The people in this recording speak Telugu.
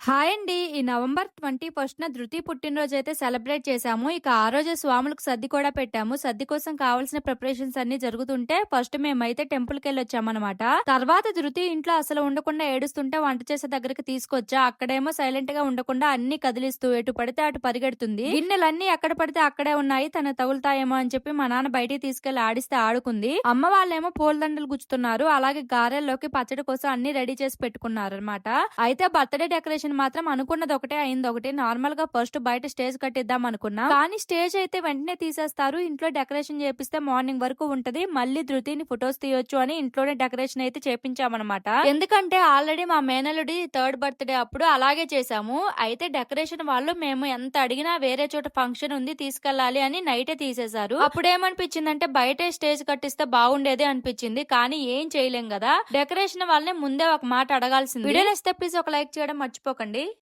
హాయ్ అండి. ఈ నవంబర్ 21న ధృతి పుట్టినరోజు అయితే సెలబ్రేట్ చేశాము. ఇక ఆ రోజే స్వాములకు సద్ది కూడా పెట్టాము. సద్ది కోసం కావాల్సిన ప్రిపరేషన్స్ అన్ని జరుగుతుంటే ఫస్ట్ మేమైతే టెంపుల్‌కెళ్ళొచ్చామనమాట. తర్వాత ధృతి ఇంట్లో అసలు ఉండకుండా ఏడుస్తుంటే వంట చేసే దగ్గరికి తీసుకొచ్చా. అక్కడేమో సైలెంట్గా ఉండకుండా అన్ని కదిలిస్తూ ఎటు పడితే అటు పరిగెడుతుంది. గిన్నెలన్నీ ఎక్కడ పడితే అక్కడే ఉన్నాయి. తనకు తగులుతాయేమో అని చెప్పి మా నాన్న బయటికి తీసుకెళ్ళి ఆడిస్తే ఆడుకుంది. అమ్మ వాళ్ళేమో పూలదండలు గుచ్చుతున్నారు. అలాగే గారెల్లోకి పచ్చడి కోసం అన్ని రెడీ చేసి పెట్టుకున్నారనమాట. అయితే బర్త్‌డే డెకరేషన్ మాత్రం అనుకున్నది ఒకటే అయింది ఒకటి. నార్మల్గా ఫస్ట్ బయట స్టేజ్ కట్టిద్దాం అనుకున్నా. కానీ స్టేజ్ అయితే వెంటనే తీసేస్తారు. ఇంట్లో డెకరేషన్ చేపిస్తే మార్నింగ్ వరకు ఉంటది. మళ్ళీ ధృతిని ఫొటోస్ తీయొచ్చు అని ఇంట్లోనే డెకరేషన్ అయితే చేపించామన్నమాట. ఎందుకంటే ఆల్రెడీ మా మేనల్లుడి థర్డ్ బర్త్‌డే అప్పుడు అలాగే చేశాము. అయితే డెకరేషన్ వాళ్ళు మేము ఎంత అడిగినా వేరే చోట ఫంక్షన్ ఉంది తీసుకెళ్ళాలి అని నైటే తీసేశారు. అప్పుడేమనిపించిందంటే బయటే స్టేజ్ కట్టిస్తే బాగుండేది అనిపించింది. కానీ ఏం చేయలేం కదా. డెకరేషన్ వాళ్ళని ముందే ఒక మాట అడగాల్సింది. వీడియో నచ్చితే ప్లీజ్ ఒక లైక్ చేయడం మర్చిపోకండి.